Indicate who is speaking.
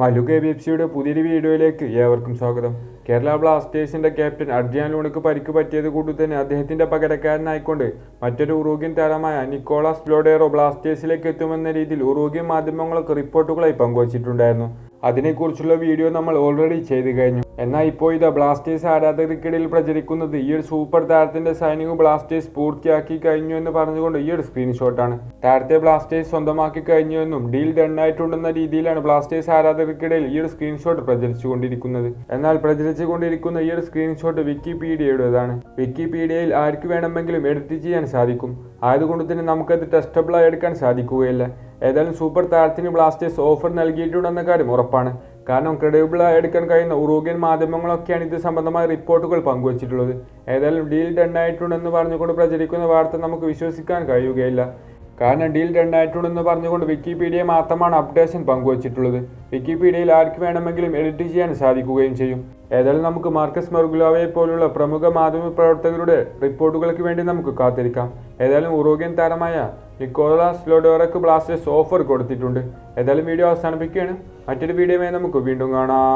Speaker 1: Malu K B F സിയുടെ പുതിയൊരു വീഡിയോയിലേക്ക് ഏവർക്കും സ്വാഗതം. കേരള ബ്ലാസ്റ്റേഴ്സിന്റെ ക്യാപ്റ്റൻ അർജിയാൻ ലൂണിക്ക് പരിക്ക് പറ്റിയത് കൊണ്ട് തന്നെ അദ്ദേഹത്തിന്റെ പകരക്കാരനായിക്കൊണ്ട് മറ്റൊരു ഉറൂഗ്യൻ താരമായ നിക്കോളാസ് ബ്ലോഡേറോ ബ്ലാസ്റ്റേഴ്സിലേക്ക് എത്തുമെന്ന രീതിയിൽ ഉറൂഗ്യൻ മാധ്യമങ്ങൾക്ക് റിപ്പോർട്ടുകളായി പങ്കുവച്ചിട്ടുണ്ടായിരുന്നു. അതിനെക്കുറിച്ചുള്ള വീഡിയോ നമ്മൾ ഓൾറെഡി ചെയ്തു കഴിഞ്ഞു. എന്നാൽ ഇപ്പോൾ ഇത് ബ്ലാസ്റ്റേഴ്സ് ആരാധകർക്കിടയിൽ പ്രചരിക്കുന്നത് ഈ ഒരു സൂപ്പർ താരത്തിന്റെ സൈനിങ് ബ്ലാസ്റ്റേഴ്സ് പൂർത്തിയാക്കി കഴിഞ്ഞു എന്ന് പറഞ്ഞുകൊണ്ട് ഈ ഒരു സ്ക്രീൻഷോട്ടാണ്. താരത്തെ ബ്ലാസ്റ്റേഴ്സ് സ്വന്തമാക്കി കഴിഞ്ഞു എന്നും ഡീൽ ഡണ്ണായിട്ടുണ്ടെന്ന രീതിയിലാണ് ബ്ലാസ്റ്റേഴ്സ് ആരാധകർക്കിടയിൽ ഈ ഒരു സ്ക്രീൻഷോട്ട് പ്രചരിച്ചുകൊണ്ടിരിക്കുന്നത്. എന്നാൽ പ്രചരിച്ചുകൊണ്ടിരിക്കുന്ന ഈ ഒരു സ്ക്രീൻഷോട്ട് വിക്കിപീഡിയയുടേതാണ്. വിക്കിപീഡിയയിൽ ആർക്ക് വേണമെങ്കിലും എഡിറ്റ് ചെയ്യാൻ സാധിക്കും. ആയതുകൊണ്ട് തന്നെ നമുക്കത് ടെസ്റ്റബിളായി എടുക്കാൻ സാധിക്കുകയില്ല. ഏതായാലും സൂപ്പർ താരത്തിന് ബ്ലാസ്റ്റേഴ്സ് ഓഫർ നൽകിയിട്ടുണ്ടെന്ന കാര്യം ഉറപ്പാണ്. കാരണം ക്രെഡിബിളായി എടുക്കാൻ കഴിയുന്ന ഉറൂഗ്യൻ മാധ്യമങ്ങളൊക്കെയാണ് ഇത് സംബന്ധമായ റിപ്പോർട്ടുകൾ പങ്കുവച്ചിട്ടുള്ളത്. ഏതായാലും ഡീൽ ഡൺ ആയിട്ടുണ്ടെന്ന് പറഞ്ഞുകൊണ്ട് പ്രചരിക്കുന്ന വാർത്ത നമുക്ക് വിശ്വസിക്കാൻ കഴിയുകയില്ല. കാരണം ഡീൽ രണ്ടായിട്ടുണ്ട് എന്ന് പറഞ്ഞുകൊണ്ട് വിക്കിപീഡിയ മാത്രമാണ് അപ്ഡേഷൻ പങ്കുവച്ചിട്ടുള്ളത്. വിക്കിപീഡിയയിൽ ആർക്ക് വേണമെങ്കിലും എഡിറ്റ് ചെയ്യാൻ സാധിക്കുകയും ചെയ്യും. ഏതായാലും നമുക്ക് മാർക്കസ് മെർഗുലാവയെ പോലുള്ള പ്രമുഖ മാധ്യമ പ്രവർത്തകരുടെ റിപ്പോർട്ടുകൾക്ക് വേണ്ടി നമുക്ക് കാത്തിരിക്കാം. ഏതായാലും ഉറോഗ്യൻ താരമായ നിക്കോളാസ് ലോഡോറക്ക് ബ്ലാസ്റ്റേഴ്സ് ഓഫർ കൊടുത്തിട്ടുണ്ട്. ഏതായാലും വീഡിയോ അവസാനിപ്പിക്കുകയാണ്. മറ്റൊരു വീഡിയോയുമായി നമുക്ക് വീണ്ടും കാണാം.